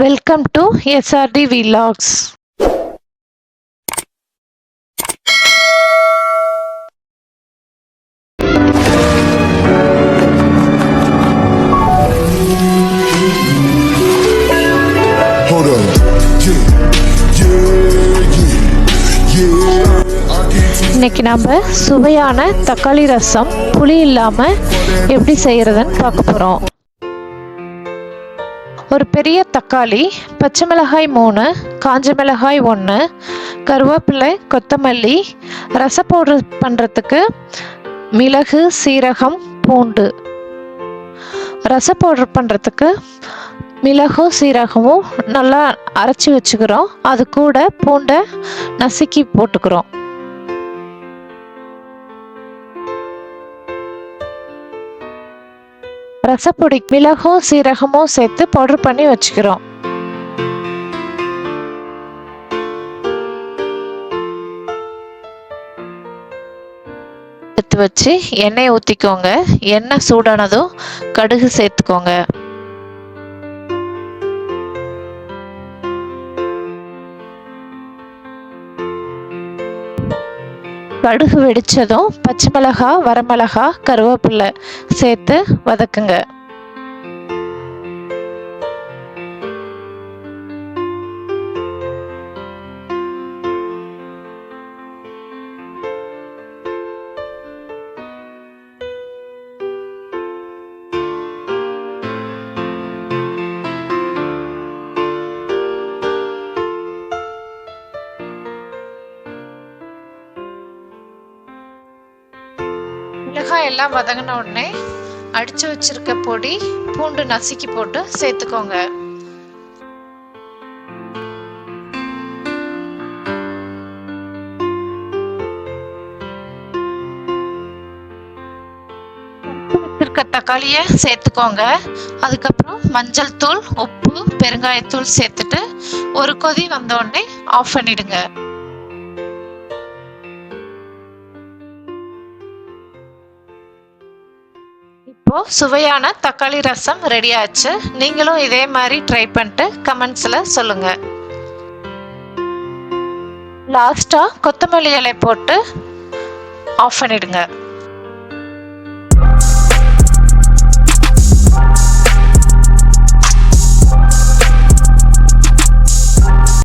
Welcome to SRT vlogs இன்னைக்கு நம்ம சுவையான தக்காளி ரசம் புளி இல்லாமல் எப்படி செய்கிறதுன்னு பார்க்க போகிறோம் ஒரு பெரிய தக்காளி பச்சை மிளகாய் மூணு காஞ்ச மிளகாய் ஒன்று கருவேப்பிலை கொத்தமல்லி ரச பவுடர் பண்ணுறதுக்கு மிளகு சீரகம் பூண்டு. ரச பவுடர் பண்ணுறதுக்கு மிளகும் சீரகமும் நல்லா அரைச்சி வச்சுக்கிறோம். அது கூட பூண்டை நசுக்கி போட்டுக்கிறோம். ரசப்பொடி மிளகும் சீரகமும் சேர்த்து பவுடர் பண்ணி வச்சுக்கிறோம். எடுத்து வச்சு எண்ணெய் ஊற்றிக்கோங்க எண்ணெய் சூடானதும் கடுகு சேர்த்துக்கோங்க. கடுகு வெடித்ததும் பச்சை மிளகா வரமிளகா கருவேப்பில்லை சேர்த்து வதக்குங்க. மிளகாய் எல்லாம் வதங்கின உடனே அடிச்சு வச்சிருக்க பொடி பூண்டு நசுக்கி போட்டு சேர்த்துக்கோங்க. இருக்க தக்காளியை சேர்த்துக்கோங்க. அதுக்கப்புறம் மஞ்சள் தூள் உப்பு பெருங்காயத்தூள் சேர்த்துட்டு ஒரு கொதி வந்த உடனே ஆஃப் பண்ணிடுங்க. இப்போ சுவையான தக்காளி ரசம் ரெடி ஆச்சு நீங்களும் இதே மாதிரி ட்ரை பண்ணிட்டு கமெண்ட்ஸ்ல சொல்லுங்க. லாஸ்டா கொத்தமல்லி இலை போட்டு ஆஃப் பண்ணிடுங்க.